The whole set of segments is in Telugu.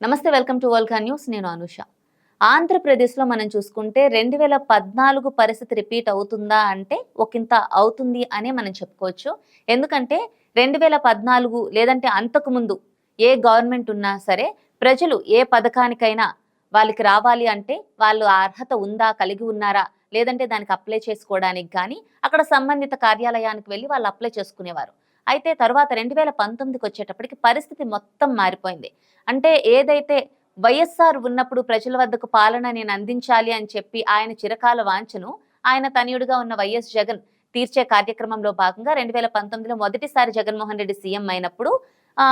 నమస్తే వెల్కమ్ టు వల్కా న్యూస్. నేను అనుష. ఆంధ్రప్రదేశ్లో మనం చూసుకుంటే రెండు వేల పద్నాలుగు పరిస్థితి రిపీట్ అవుతుందా అంటే ఒకంత అవుతుంది అనే మనం చెప్పుకోవచ్చు. ఎందుకంటే రెండు వేల పద్నాలుగు లేదంటే అంతకు ముందు ఏ గవర్నమెంట్ ఉన్నా సరే ప్రజలు ఏ పథకానికైనా వాళ్ళకి రావాలి అంటే వాళ్ళు అర్హత ఉందా కలిగి ఉన్నారా లేదంటే దానికి అప్లై చేసుకోవడానికి కానీ అక్కడ సంబంధిత కార్యాలయానికి వెళ్ళి వాళ్ళు అప్లై చేసుకునేవారు. అయితే తర్వాత రెండు వేల పంతొమ్మిదికి వచ్చేటప్పటికి పరిస్థితి మొత్తం మారిపోయింది. అంటే ఏదైతే వైఎస్ఆర్ ఉన్నప్పుడు ప్రజల వద్దకు పాలన నేను అందించాలి అని చెప్పి ఆయన చిరకాల వాంఛను ఆయన తనయుడుగా ఉన్న వైఎస్ జగన్ తీర్చే కార్యక్రమంలో భాగంగా రెండు వేల పంతొమ్మిదిలో మొదటిసారి జగన్మోహన్ రెడ్డి సీఎం అయినప్పుడు ఆ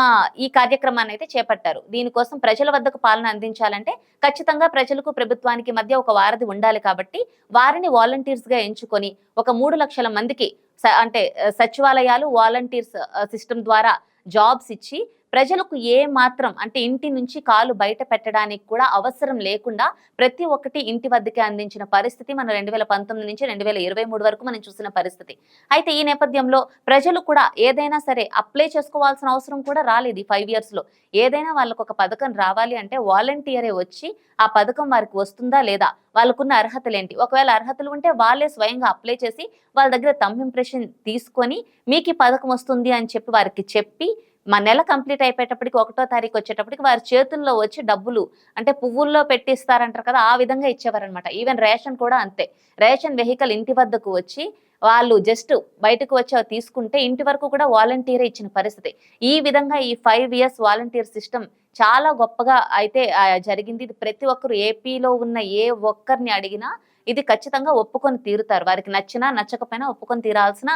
ఈ కార్యక్రమాన్ని అయితే చేపట్టారు. దీనికోసం ప్రజల వద్దకు పాలన అందించాలంటే ఖచ్చితంగా ప్రజలకు ప్రభుత్వానికి మధ్య ఒక వారధి ఉండాలి కాబట్టి వారిని వాలంటీర్స్గా ఎంచుకొని ఒక మూడు లక్షల మందికి అంటే సచివాలయాలు వాలంటీర్స్ సిస్టమ్ ద్వారా జాబ్స్ ఇచ్చి ప్రజలకు ఏ మాత్రం అంటే ఇంటి నుంచి కాలు బయట పెట్టడానికి కూడా అవసరం లేకుండా ప్రతి ఒక్కటి ఇంటి వద్దకే అందించిన పరిస్థితి మనం రెండు వేల పంతొమ్మిది నుంచి రెండు వేల ఇరవై మూడు వరకు మనం చూసిన పరిస్థితి. అయితే ఈ నేపథ్యంలో ప్రజలు కూడా ఏదైనా సరే అప్లై చేసుకోవాల్సిన అవసరం కూడా రాలేదు ఈ ఫైవ్ ఇయర్స్లో ఏదైనా వాళ్ళకు ఒక పథకం రావాలి అంటే వాలంటీరే వచ్చి ఆ పథకం వారికి వస్తుందా లేదా? వాళ్ళకున్న అర్హతలు ఏంటి ఒకవేళ అర్హతలు ఉంటే వాళ్ళే స్వయంగా అప్లై చేసి వాళ్ళ దగ్గర తమ్ ఇంప్రెషన్ తీసుకొని మీకు ఈ పథకం వస్తుంది అని చెప్పి వారికి చెప్పి మా నెల కంప్లీట్ అయిపోయేటప్పటికి ఒకటో తారీఖు వచ్చేటప్పటికి వారి చేతుల్లో వచ్చి డబ్బులు అంటే పువ్వుల్లో పెట్టిస్తారంటారు కదా ఆ విధంగా ఇచ్చేవారనమాట ఈవెన్ రేషన్ కూడా అంతే. రేషన్ వెహికల్ ఇంటి వద్దకు వచ్చి వాళ్ళు జస్ట్ బయటకు వచ్చి తీసుకుంటే ఇంటి వరకు కూడా వాలంటీరే ఇచ్చిన పరిస్థితి. ఈ విధంగా ఈ ఫైవ్ ఇయర్స్ వాలంటీర్ సిస్టమ్ చాలా గొప్పగా అయితే జరిగింది. ఇది ప్రతి ఒక్కరు ఏపీలో ఉన్న ఏ ఒక్కరిని అడిగినా ఇది ఖచ్చితంగా ఒప్పుకొని తీరుతారు. వారికి నచ్చినా నచ్చకపోయినా ఒప్పుకొని తీరాల్సిన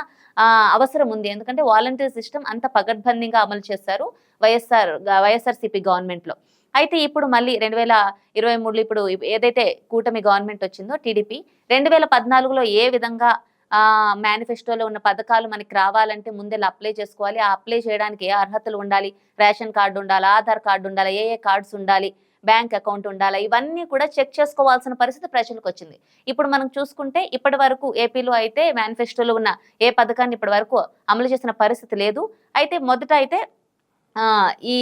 అవసరం ఉంది. ఎందుకంటే వాలంటీర్ సిస్టమ్ అంత పగడ్బందీగా అమలు చేశారు వైఎస్ఆర్ వైఎస్ఆర్సీపీ గవర్నమెంట్లో. అయితే ఇప్పుడు మళ్ళీ రెండు వేల ఇరవై మూడులో ఇప్పుడు ఏదైతే కూటమి గవర్నమెంట్ వచ్చిందో టీడీపీ రెండు వేల పద్నాలుగులో ఏ విధంగా మేనిఫెస్టోలో ఉన్న పథకాలు మనకి రావాలంటే ముందే అప్లై చేసుకోవాలి? ఆ అప్లై చేయడానికి ఏ అర్హతలు ఉండాలి? రేషన్ కార్డు ఉండాలి? ఆధార్ కార్డు ఉండాలి? ఏ ఏ కార్డ్స్ ఉండాలి? బ్యాంక్ అకౌంట్ ఉండాలా? ఇవన్నీ కూడా చెక్ చేసుకోవాల్సిన పరిస్థితి ప్రజలకు వచ్చింది. ఇప్పుడు మనం చూసుకుంటే ఇప్పటి వరకు ఏపీలో అయితే మేనిఫెస్టోలో ఉన్న ఏ పథకాన్ని ఇప్పటి వరకు అమలు చేసిన పరిస్థితి లేదు. అయితే మొదట అయితే ఈ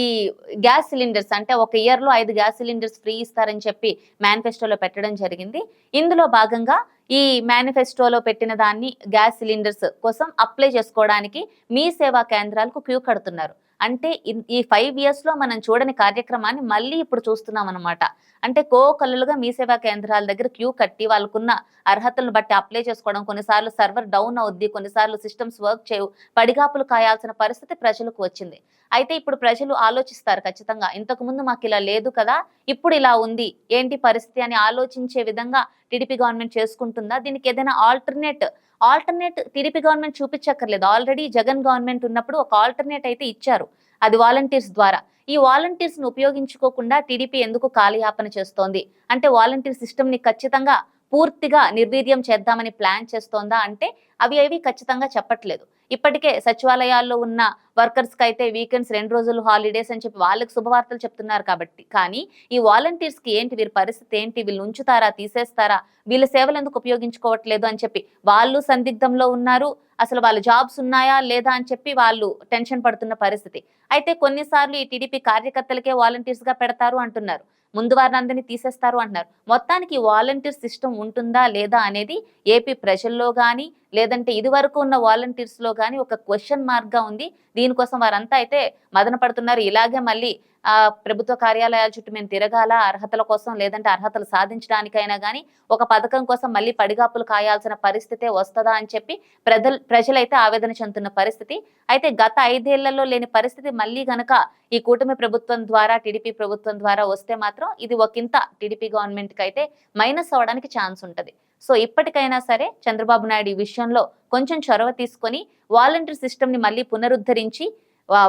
గ్యాస్ సిలిండర్స్ అంటే ఒక ఇయర్లో ఐదు గ్యాస్ సిలిండర్స్ ఫ్రీ ఇస్తారని చెప్పి మేనిఫెస్టోలో పెట్టడం జరిగింది. ఇందులో భాగంగా ఈ మేనిఫెస్టోలో పెట్టిన దాన్ని గ్యాస్ సిలిండర్స్ కోసం అప్లై చేసుకోవడానికి మీ సేవా కేంద్రాలకు క్యూ కడుతున్నారు. అంటే ఈ ఫైవ్ ఇయర్స్లో మనం చూడని కార్యక్రమాన్ని మళ్ళీ ఇప్పుడు చూస్తున్నాం అనమాట అంటే కో కళ్ళుగా మీ సేవా కేంద్రాల దగ్గర క్యూ కట్టి వాళ్ళకున్న అర్హతలను బట్టి అప్లై చేసుకోవడం కొన్నిసార్లు సర్వర్ డౌన్ అవుద్ది కొన్నిసార్లు సిస్టమ్స్ వర్క్ చేయవు పడిగాపులు కాయాల్సిన పరిస్థితి ప్రజలకు వచ్చింది. అయితే ఇప్పుడు ప్రజలు ఆలోచిస్తారు ఖచ్చితంగా ఇంతకు ముందు మాకు ఇలా లేదు కదా ఇప్పుడు ఇలా ఉంది ఏంటి పరిస్థితి అని ఆలోచించే విధంగా టీడీపీ గవర్నమెంట్ చేసుకుంటుందా? దీనికి ఏదైనా ఆల్టర్నేట్ ఆల్టర్నేట్ టీడీపీ గవర్నమెంట్ చూపించక్కర్లేదు. ఆల్రెడీ జగన్ గవర్నమెంట్ ఉన్నప్పుడు ఒక ఆల్టర్నేట్ అయితే ఇచ్చారు. అది వాలంటీర్స్ ద్వారా. ఈ వాలంటీర్స్ను ఉపయోగించుకోకుండా టీడీపీ ఎందుకు కాలయాపన చేస్తోంది? అంటే వాలంటీర్ సిస్టమ్ని ఖచ్చితంగా పూర్తిగా నిర్వీర్యం చేద్దామని ప్లాన్ చేస్తోందా? అంటే అవి అవి ఖచ్చితంగా చెప్పట్లేదు. ఇప్పటికే సచివాలయాల్లో ఉన్న వర్కర్స్కి అయితే వీకెండ్స్ రెండు రోజులు హాలిడేస్ అని చెప్పి వాళ్ళకి శుభవార్తలు చెప్తున్నారు కాబట్టి. కానీ ఈ వాలంటీర్స్కి ఏంటి? వీరి పరిస్థితి ఏంటి? వీళ్ళు ఉంచుతారా? తీసేస్తారా? వీళ్ళ సేవలు ఎందుకు ఉపయోగించుకోవట్లేదు అని చెప్పి వాళ్ళు సందిగ్ధంలో ఉన్నారు. అసలు వాళ్ళ జాబ్స్ ఉన్నాయా? లేదా? అని చెప్పి వాళ్ళు టెన్షన్ పడుతున్న పరిస్థితి. అయితే కొన్నిసార్లు ఈ టీడీపీ కార్యకర్తలకే వాలంటీర్స్గా పెడతారు అంటున్నారు. ముందు వారిని తీసేస్తారు అంటున్నారు. మొత్తానికి వాలంటీర్ సిస్టమ్ ఉంటుందా? లేదా? అనేది ఏపీ ప్రజల్లో కానీ లేదంటే ఇది వరకు ఉన్న వాలంటీర్స్లో కానీ ఒక క్వశ్చన్ మార్క్గా ఉంది. దీని దీనికోసం వారంతా అయితే మదన పడుతున్నారు. ఇలాగే మళ్ళీ ఆ ప్రభుత్వ కార్యాలయాల చుట్టూ మేము తిరగాల? అర్హతల కోసం లేదంటే అర్హతలు సాధించడానికైనా కానీ ఒక పథకం కోసం మళ్ళీ పడిగాపులు కాయాల్సిన పరిస్థితే వస్తుందా అని చెప్పి ప్రజలు ప్రజలైతే ఆవేదన చెందుతున్న పరిస్థితి. అయితే గత ఐదేళ్ళలో లేని పరిస్థితి మళ్ళీ గనక ఈ కూటమి ప్రభుత్వం ద్వారా టీడీపీ ప్రభుత్వం ద్వారా వస్తే మాత్రం ఇది ఒకంత టీడీపీ గవర్నమెంట్కి అయితే మైనస్ అవడానికి ఛాన్స్ ఉంటుంది. సో ఇప్పటికైనా సరే చంద్రబాబు నాయుడు ఈ విషయంలో కొంచెం చొరవ తీసుకొని వాలంటీర్ సిస్టమ్ని మళ్ళీ పునరుద్ధరించి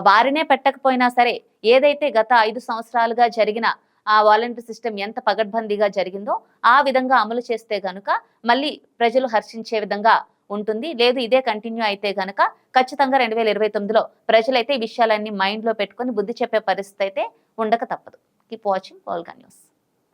వారినే పెట్టకపోయినా సరే ఏదైతే గత ఐదు సంవత్సరాలుగా జరిగిన ఆ వాలంటీర్ సిస్టమ్ ఎంత పగడ్బందీగా జరిగిందో ఆ విధంగా అమలు చేస్తే గనుక మళ్ళీ ప్రజలు హర్షించే విధంగా ఉంటుంది. లేదు ఇదే కంటిన్యూ అయితే గనక ఖచ్చితంగా రెండు వేల ఇరవై తొమ్మిదిలో ప్రజలైతే ఈ విషయాలన్నీ మైండ్లో పెట్టుకొని బుద్ధి చెప్పే పరిస్థితి అయితే ఉండక తప్పదు. కీప్ వాచింగ్ పోల్గా న్యూస్.